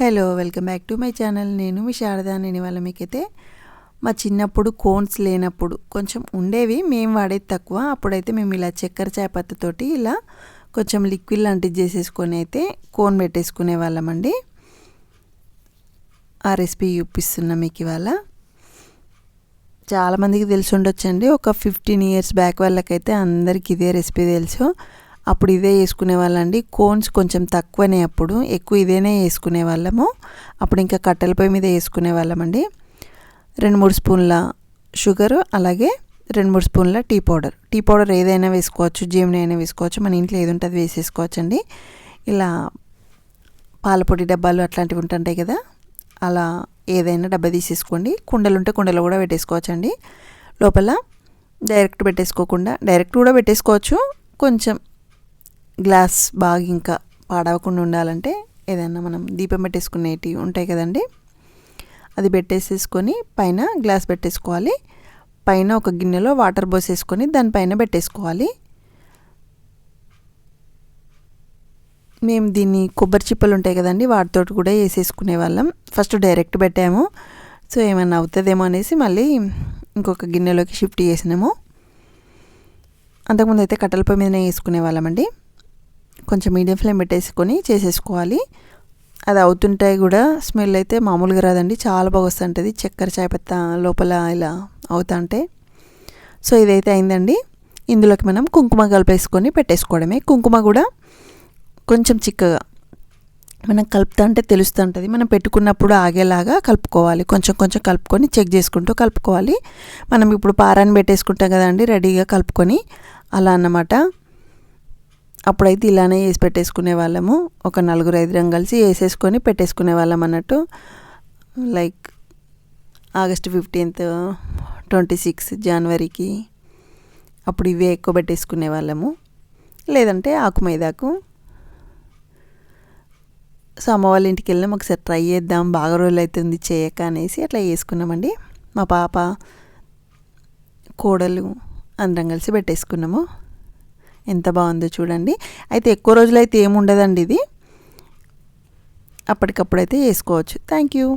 Hello welcome back to my channel నేను మీ శారదా నేను వాళ్ళ మీకైతే మా చిన్నప్పుడు కోన్స్ లేనప్పుడు కొంచెం ఉండేవి మేము వాడేది తక్కువ. అప్పుడైతే మేము ఇలా చక్కెర చాయపత్తతోటి ఇలా కొంచెం లిక్విడ్ లాంటిది చేసేసుకొని అయితే కోన్ పెట్టేసుకునే వాళ్ళమండి ఆ రెసిపీ చూపిస్తున్నా మీకు ఇవాళ. చాలామందికి తెలిసి ఉండొచ్చండి. ఒక ఫిఫ్టీన్ ఇయర్స్ బ్యాక్ వాళ్ళకైతే అందరికీ ఇదే రెసిపీ తెలుసు. అప్పుడు ఇదే వేసుకునే వాళ్ళండి. కోన్స్ కొంచెం తక్కువనే అప్పుడు. ఎక్కువ ఇదేనే వేసుకునే వాళ్ళము. అప్పుడు ఇంకా కట్టెల పొయ్యి మీద వేసుకునే వాళ్ళమండి. రెండు మూడు స్పూన్ల షుగర్ అలాగే రెండు మూడు స్పూన్ల టీ పౌడర్. టీ పౌడర్ ఏదైనా వేసుకోవచ్చు జీమిని అయినా వేసుకోవచ్చు. మన ఇంట్లో ఏది ఉంటుంది వేసేసుకోవచ్చండి. ఇలా పాలపొడి డబ్బాలు అట్లాంటివి ఉంటుంటాయి కదా అలా ఏదైనా డబ్బా తీసేసుకోండి. కుండలు ఉంటే కుండలో కూడా పెట్టేసుకోవచ్చండి. లోపల డైరెక్ట్ పెట్టేసుకోకుండా డైరెక్ట్ కూడా పెట్టేసుకోవచ్చు. కొంచెం గ్లాస్ బాగా ఇంకా పాడవకుండా ఉండాలంటే ఏదైనా మనం దీపం పెట్టేసుకునేటివి ఉంటాయి కదండి. అది పెట్టేసేసుకొని పైన గ్లాస్ పెట్టేసుకోవాలి. పైన ఒక గిన్నెలో వాటర్ పోసేసుకొని దానిపైన పెట్టేసుకోవాలి. మేము దీన్ని కొబ్బరి చిప్పలు ఉంటాయి కదండి వాటితో కూడా వేసేసుకునే వాళ్ళం. ఫస్ట్ డైరెక్ట్ పెట్టాము. సో ఏమైనా అవుతుందేమో అనేసి మళ్ళీ ఇంకొక గిన్నెలోకి షిఫ్ట్ చేసినాము. అంతకుముందు అయితే కట్టెల పొయ్యి మీదనే వేసుకునే వాళ్ళమండి. కొంచెం మీడియం ఫ్లేమ్ పెట్టేసుకొని చేసేసుకోవాలి. అది అవుతుంటాయి కూడా. స్మెల్ అయితే మామూలుగా రాదండి. చాలా బాగా వస్తుంటుంది. చక్కెర చాయపత్త లోపల ఇలా అవుతుంటే. సో ఇదైతే అయిందండి. ఇందులోకి మనం కుంకుమ కలిపేసుకొని పెట్టేసుకోవడమే. కుంకుమ కూడా కొంచెం చిక్కగా మనం కలుపుతా అంటే తెలుస్తుంటుంది. మనం పెట్టుకున్నప్పుడు ఆగేలాగా కలుపుకోవాలి. కొంచెం కొంచెం కలుపుకొని చెక్ చేసుకుంటూ కలుపుకోవాలి. మనం ఇప్పుడు పారాన్ని పెట్టేసుకుంటాం కదండి రెడీగా కలుపుకొని. అలా అన్నమాట. అప్పుడైతే ఇలానే వేసి పెట్టేసుకునే వాళ్ళము. ఒక నలుగురు ఐదురం కలిసి వేసేసుకొని పెట్టేసుకునే వాళ్ళం అన్నట్టు. Like August fifteenth twenty six జనవరికి అప్పుడు ఇవే ఎక్కువ పెట్టేసుకునే వాళ్ళము. లేదంటే ఆకు మైదాకు. సో అమ్మ వాళ్ళ ఇంటికి వెళ్ళినాం. ఒకసారి ట్రై చేద్దాం. బాగా రోజులు అవుతుంది చేయక అనేసి అట్లా చేసుకున్నామండి. మా పాప కోడలు అందరం కలిసి పెట్టేసుకున్నాము. ఎంత బాగుందో చూడండి. అయితే ఎక్కువ రోజులు అయితే ఏముండదండి ఇది. అప్పటికప్పుడు అయితే వేసుకోవచ్చు. Thank you.